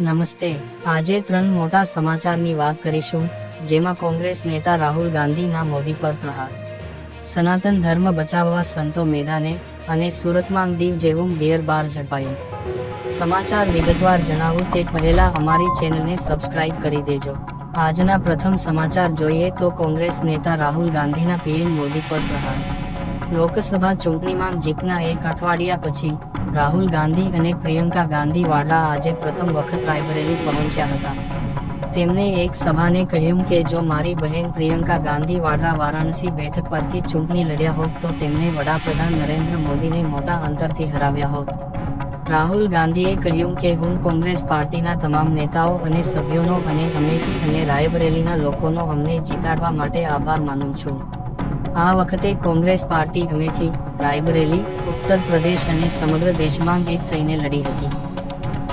નમસ્તે. આજે ત્રણ મોટા સમાચારની વાત કરીશું, જેમાં કોંગ્રેસ નેતા રાહુલ ગાંધીના મોદી પર પ્રહાર. સનાતન ધર્મ બચાવવા સંતો મેદાને અને સુરતમાં દીવ જેવું બિયર બાર ઝડપાયું. સમાચાર વિગતવાર જણાવું તે પહેલા અમારી ચેનલને સબસ્ક્રાઇબ કરી દેજો. આજના પ્રથમ સમાચાર જોઈએ તો કોંગ્રેસ નેતા રાહુલ ગાંધીના પીએમ મોદી પર પ્રહાર. લોકસભા ચૂંટણીમાં જીતના એક અઠવાડિયા પછી રાહુલ ગાંધી અને પ્રિયંકા ગાંધી વાડ્રા આજે પ્રથમ વખત રાયબરેલી પહોંચ્યા હતા. તેમણે એક સભાને કહ્યું કે જો મારી બહેન પ્રિયંકા ગાંધી વાડ્રા વારાણસી બેઠક પરથી ચૂંટણી લડ્યા હોત તો તેમણે વડાપ્રધાન નરેન્દ્ર મોદીને મોટા અંતરથી હરાવ્યા હોત. રાહુલ ગાંધીએ કહ્યું કે હું કોંગ્રેસ પાર્ટીના તમામ નેતાઓ અને સભ્યોનો અને અમેઠી અને રાયબરેલીના લોકોનો અમને જીતાડવા માટે આભાર માનું છું. આ વખતે કોંગ્રેસ પાર્ટી અમેઠી રાયબરેલી, ઉત્તર પ્રદેશ અને સમગ્ર દેશમાં એક થઈને લડી હતી.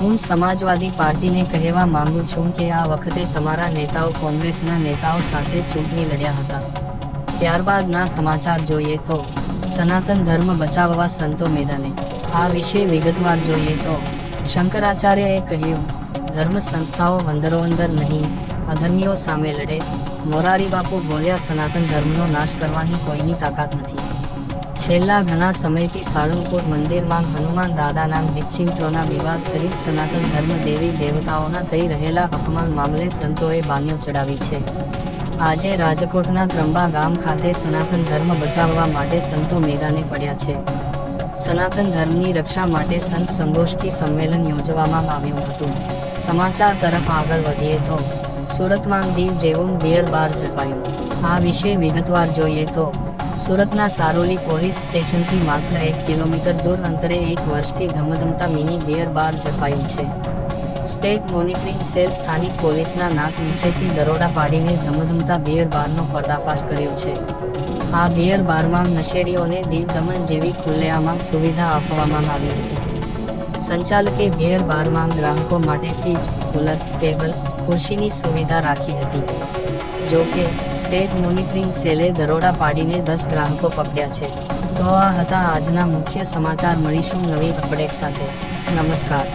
હું સમાજવાદી પાર્ટીને કહેવા માંગુ છું કે આ વખતે તમારા નેતાઓ કોંગ્રેસના નેતાઓ સાથે ચૂંટણી લડ્યા હતા. ત્યારબાદના સમાચાર જોઈએ તો, સનાતન ધર્મ બચાવવા સંતો મેદાને. આ વિશે વિગતવાર જોઈએ તો, શંકરાચાર્યએ કહ્યું ધર્મ સંસ્થાઓ અંદરો અંદર નહીં. અધર્મીઓ સામે લડે. મોરારી બાપુ બોલ્યા, સનાતન ધર્મનો નાશ કરવાની કોઈની તાકાત નથી. છેલ્લા ઘણા સમયથી સાળંગપુર મંદિરમાં હનુમાન દાદાના વિચ્છિન્ત્રોના વિવાદ સહિત સનાતન ધર્મ દેવી દેવતાઓના થઈ રહેલા અપમાન મામલે સંતોએ બાનીઓ ચડાવી છે. આજે રાજકોટના ત્રંબા ગામ ખાતે સનાતન ધર્મ બચાવવા માટે સંતો મેદાને પડ્યા છે. સનાતન ધર્મની રક્ષા માટે સંત સંગોષ્ઠી સંમેલન યોજવામાં આવ્યું હતું. સમાચાર તરફ આગળ વધીએ તો સુરતમાં દીવ જેવું બિયર બાર ઝડપાયું. આ વિશે વિગતવાર જોઈએ તો સુરતના સારોલી પોલીસ સ્ટેશનથી માત્ર એક કિલોમીટર દૂર અંતરે એક વર્ષથી ધમધમતા મિની બિયર બાર ઝડપાયું છે. સ્ટેટ મોનિટરિંગ સેલ સ્થાનિક પોલીસના નાક નીચેથી દરોડા પાડીને ધમધમતા બિયર બારનો પર્દાફાશ કર્યો છે. આ બિયર બારમાં નશેડીઓને દીવ દમણ જેવી ખુલ્લેઆમાં સુવિધા આપવામાં આવી હતી. સંચાલકે બિયર બારમાં ગ્રાહકો માટે ફ્રીજ, કુલર, ટેબલ, ખુરશીની સુવિધા રાખી હતી. જો કે, સ્ટેટ મોનિટરિંગ સેલે દરોડા પાડીને દસ ગ્રાહકો પકડ્યા છે. તો આ હતા આજના મુખ્ય સમાચાર. મળીશું નવી અપડેટ સાથે. નમસ્કાર.